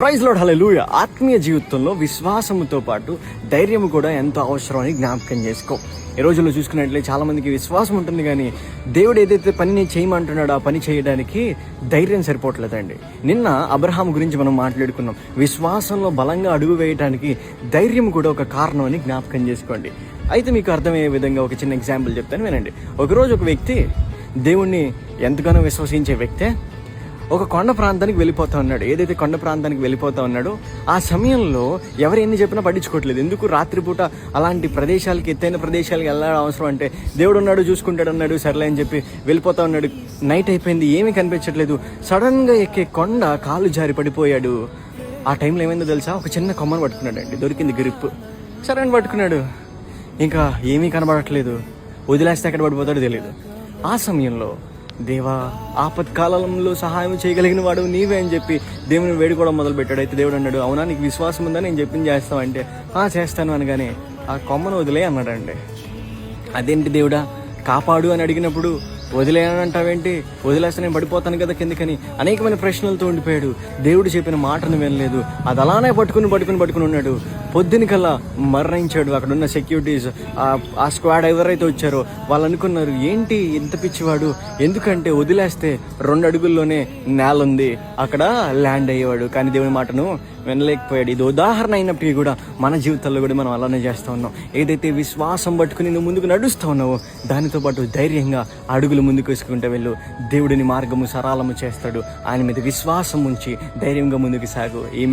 Praise load హల్లెలూయా ఆత్మీయ జీవితంలో విశ్వాసముతో పాటు ధైర్యం కూడా ఎంతో అవసరం అని జ్ఞాపకం చేసుకో. ఈ రోజుల్లో చూసుకున్నట్లయితే చాలామందికి విశ్వాసం ఉంటుంది కానీ దేవుడు ఏదైతే పనిని చేయమంటున్నాడో ఆ పని చేయడానికి ధైర్యం సరిపోవట్లేదండి. నిన్న అబ్రహాం గురించి మనం మాట్లాడుకున్నాం. విశ్వాసంలో బలంగా అడుగు వేయడానికి ధైర్యం కూడా ఒక కారణం అని జ్ఞాపకం చేసుకోండి. అయితే మీకు అర్థమయ్యే విధంగా ఒక చిన్న ఎగ్జాంపుల్ చెప్తాను వినండి. ఒకరోజు ఒక వ్యక్తి దేవుణ్ణి ఎంతగానో విశ్వసించే వ్యక్తే ఒక కొండ ప్రాంతానికి వెళ్ళిపోతా ఉన్నాడు. ఏదైతే కొండ ప్రాంతానికి వెళ్ళిపోతా ఉన్నాడో ఆ సమయంలో ఎవరు ఎన్ని చెప్పినా పట్టించుకోవట్లేదు. ఎందుకు రాత్రిపూట అలాంటి ప్రదేశాలకి ఎత్తైన ప్రదేశాలకి వెళ్ళడం అవసరం అంటే దేవుడు ఉన్నాడు చూసుకుంటాడు అన్నాడు సర్లే అని చెప్పి వెళ్ళిపోతా ఉన్నాడు. నైట్ అయిపోయింది ఏమీ కనిపించట్లేదు. సడన్గా ఎక్కే కొండ కాలు జారి పడిపోయాడు. ఆ టైంలో ఏమైందో తెలుసా? ఒక చిన్న కొమ్మను పట్టుకున్నాడు అండి దొరికింది గ్రిప్. సరే అని పట్టుకున్నాడు. ఇంకా ఏమీ కనబడట్లేదు. వదిలేస్తే ఎక్కడ పడిపోతాడో తెలియదు ఆ సమయంలో దేవా ఆపత్కాలంలో సహాయం చేయగలిగిన వాడు నీవే అని చెప్పి దేవుని వేడుకోవడం మొదలు పెట్టాడు అయితే దేవుడు అన్నాడు అవునా నీకు విశ్వాసం ఉందా? నేను చెప్పింది చేస్తామంటే ఆ చేస్తాను అనగానే ఆ కొమ్మను వదిలే అన్నాడండి అదేంటి దేవుడా కాపాడు అని అడిగినప్పుడు వదిలేనంటావేంటి? వదిలేస్తే నేను పడిపోతాను కదా కిందకని. అనేకమైన ప్రశ్నలతో ఉండిపోయాడు. దేవుడు చెప్పిన మాటను వినలేదు. అది అలానే పట్టుకుని పట్టుకుని పట్టుకుని ఉన్నాడు. పొద్దున కల్లా మరణించాడు. అక్కడ ఉన్న సెక్యూరిటీస్ ఆ స్క్వాడ్ ఎవరైతే వచ్చారో వాళ్ళు అనుకున్నారు ఏంటి ఎంత పిచ్చివాడు? ఎందుకంటే వదిలేస్తే రెండు అడుగుల్లోనే నేల ఉంది అక్కడ ల్యాండ్ అయ్యేవాడు. కానీ దేవుని మాటను వినలేకపోయాడు. ఇది ఉదాహరణ అయినప్పటికీ కూడా మన జీవితాల్లో కూడా మనం అలానే చేస్తూ ఉన్నాం. ఏదైతే విశ్వాసం పట్టుకుని నువ్వు ముందుకు నడుస్తూ ఉన్నావో దానితో పాటు ధైర్యంగా అడుగులు ముందుకు వేసుకుంటే వెళ్ళు. దేవుడిని మార్గము సరళము చేస్తాడు. ఆయన మీద విశ్వాసం ఉంచి ధైర్యంగా ముందుకు సాగు. ఈ